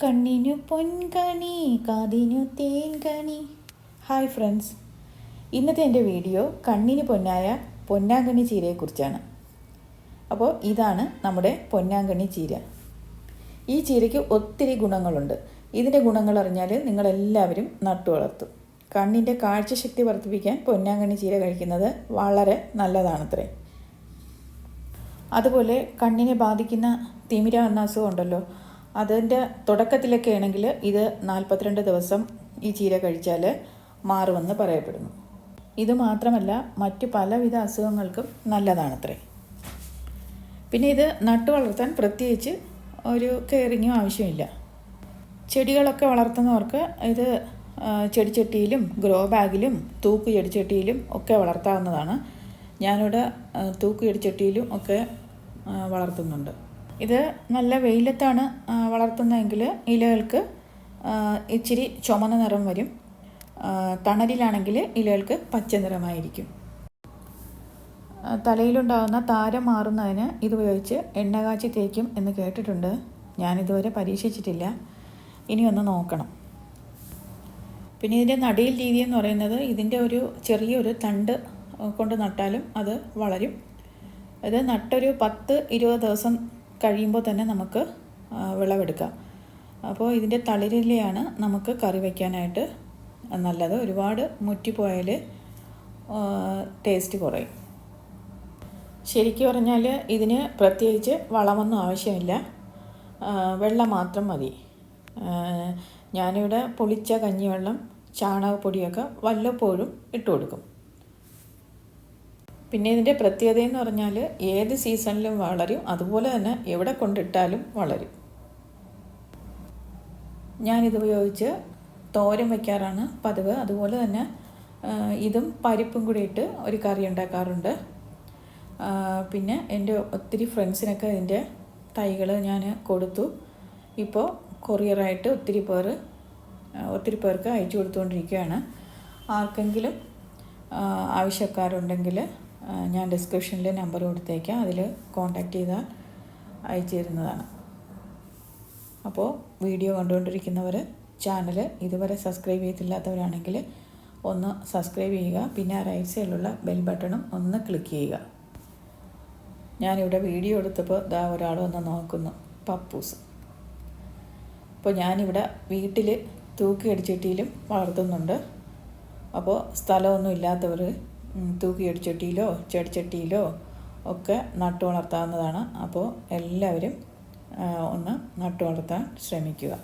കണ്ണിനു പൊൻകണി കാതിനു തേൻകണി. Hi friends ഇന്നത്തെ എന്റെ വീഡിയോ കണ്ണിന് പൊന്നായ പൊന്നാങ്കണ്ണി ചീരയെക്കുറിച്ചാണ്. അപ്പോൾ ഇതാണ് നമ്മുടെ പൊന്നാങ്കണ്ണി ചീര. ഈ ചീരയ്ക്ക് ഒത്തിരി ഗുണങ്ങളുണ്ട്. ഇതിന്റെ ഗുണങ്ങൾ അറിഞ്ഞാൽ നിങ്ങളെല്ലാവരും നട്ടു വളർത്തും. കണ്ണിന്റെ കാഴ്ചശക്തി വർദ്ധിപ്പിക്കാൻ പൊന്നാങ്കണ്ണി ചീര കഴിക്കുന്നത് വളരെ നല്ലതാണത്രേ. അതുപോലെ കണ്ണിനെ ബാധിക്കുന്ന തിമിര എന്ന അസുഖം ഉണ്ടല്ലോ അതിന്റെ തുടക്കത്തിലൊക്കെ ആണെങ്കിൽ ഇത് നാൽപ്പത്തിരണ്ട് ദിവസം ഈ ചീര കഴിച്ചാൽ മാറുമെന്ന് പറയപ്പെടുന്നു. ഇത് മാത്രമല്ല മറ്റു പലവിധ അസുഖങ്ങൾക്കും നല്ലതാണത്രേ. പിന്നെ ഇത് നട്ടു വളർത്താൻ പ്രത്യേകിച്ച് ഒരു കെയറിങ്ങും ആവശ്യമില്ല. ചെടികളൊക്കെ വളർത്തുന്നവർക്ക് ഇത് ചെടിച്ചട്ടിയിലും ഗ്രോ ബാഗിലും തൂക്ക് ചെടിച്ചട്ടിയിലും ഒക്കെ വളർത്താവുന്നതാണ്. ഞാനിവിടെ തൂക്ക് ചെടിച്ചട്ടിയിലും ഒക്കെ വളർത്തുന്നുണ്ട്. ഇത് നല്ല വെയിലത്താണ് വളർത്തുന്നതെങ്കിൽ ഇലകൾക്ക് ഇച്ചിരി ചുമന്ന നിറം വരും. തണലിലാണെങ്കിൽ ഇലകൾക്ക് പച്ച നിറമായിരിക്കും. തലയിലുണ്ടാകുന്ന താരം മാറുന്നതിന് ഇതുപയോഗിച്ച് എണ്ണ കാച്ചി തേക്കും എന്ന് കേട്ടിട്ടുണ്ട്. ഞാനിതുവരെ പരീക്ഷിച്ചിട്ടില്ല. ഇനി ഒന്ന് നോക്കണം. പിന്നെ ഇതിന്റെ നടീൽ രീതി എന്ന് പറയുന്നത് ഇതിന്റെ ഒരു ചെറിയൊരു തണ്ട് കൊണ്ട് നട്ടാലും അത് വളരും. ഇത് നട്ടൊരു പത്ത് ഇരുപത് ദിവസം കഴിയുമ്പോൾ തന്നെ നമുക്ക് വിളവെടുക്കാം. അപ്പോൾ ഇതിന്റെ തളിരിലയാണ് നമുക്ക് കറി വയ്ക്കാനായിട്ട് നല്ലത്. ഒരുപാട് മുറ്റിപ്പോയാൽ ടേസ്റ്റ് കുറയും. ശരിക്കും പറഞ്ഞാൽ ഇതിന് പ്രത്യേകിച്ച് വളമൊന്നും ആവശ്യമില്ല. വെള്ളം മാത്രം മതി. ഞാനിവിടെ പൊളിച്ച കഞ്ഞിവെള്ളം ചാണകപ്പൊടിയൊക്കെ വല്ലപ്പോഴും ഇട്ട് കൊടുക്കും പിന്നെ ഇതിന്റെ പ്രത്യേകത എന്ന് പറഞ്ഞാൽ ഏത് സീസണിലും വളരും. അതുപോലെ തന്നെ എവിടെ കൊണ്ടിട്ടാലും വളരും. ഞാനിത് ഉപയോഗിച്ച് തോരൻ വയ്ക്കാറാണ് പതിവ്. അതുപോലെ തന്നെ ഇതും പരിപ്പും കൂടി ഇട്ട് ഒരു കറി ഉണ്ടാക്കാറുണ്ട്. പിന്നെ എന്റെ ഒത്തിരി ഫ്രണ്ട്സിനൊക്കെ ഇതിന്റെ തൈകൾ ഞാൻ കൊടുത്തു. ഇപ്പോൾ കൊറിയറായിട്ട് ഒത്തിരി പേർ ഒത്തിരി പേർക്ക് അയച്ചു കൊടുത്തുകൊണ്ടിരിക്കുകയാണ്. ആർക്കെങ്കിലും ആവശ്യക്കാരുണ്ടെങ്കിൽ ഞാൻ ഡിസ്ക്രിപ്ഷനിൽ നമ്പർ കൊടുത്തേക്കാം. അതിൽ കോൺടാക്റ്റ് ചെയ്താൽ അയച്ചു തരുന്നതാണ് അപ്പോൾ വീഡിയോ കണ്ടുകൊണ്ടിരിക്കുന്നവർ ചാനൽ ഇതുവരെ സബ്സ്ക്രൈബ് ചെയ്തില്ലാത്തവരാണെങ്കിൽ ഒന്ന് സബ്സ്ക്രൈബ് ചെയ്യുക. പിന്നെ റൈറ്റ് സൈഡിലുള്ള ബെൽ ബട്ടണും ഒന്ന് ക്ലിക്ക് ചെയ്യുക. ഞാനിവിടെ വീഡിയോ എടുത്തപ്പോൾ ദാ ഒരാൾ വന്ന് നോക്കുന്നു. പപ്പൂസ്. അപ്പോൾ ഞാനിവിടെ വീട്ടിൽ തൂക്കി അടിച്ചട്ടിയിലും വളർത്തുന്നുണ്ട്. അപ്പോൾ സ്ഥലമൊന്നും ഇല്ലാത്തവർ ഉം, തൂക്കി അടിച്ചട്ടിയിലോ ചെടിച്ചട്ടിയിലോ ഒക്കെ നട്ടു വളർത്താവുന്നതാണ്. അപ്പോൾ എല്ലാവരും ഒന്ന് നട്ടു വളർത്താൻ ശ്രമിക്കുക.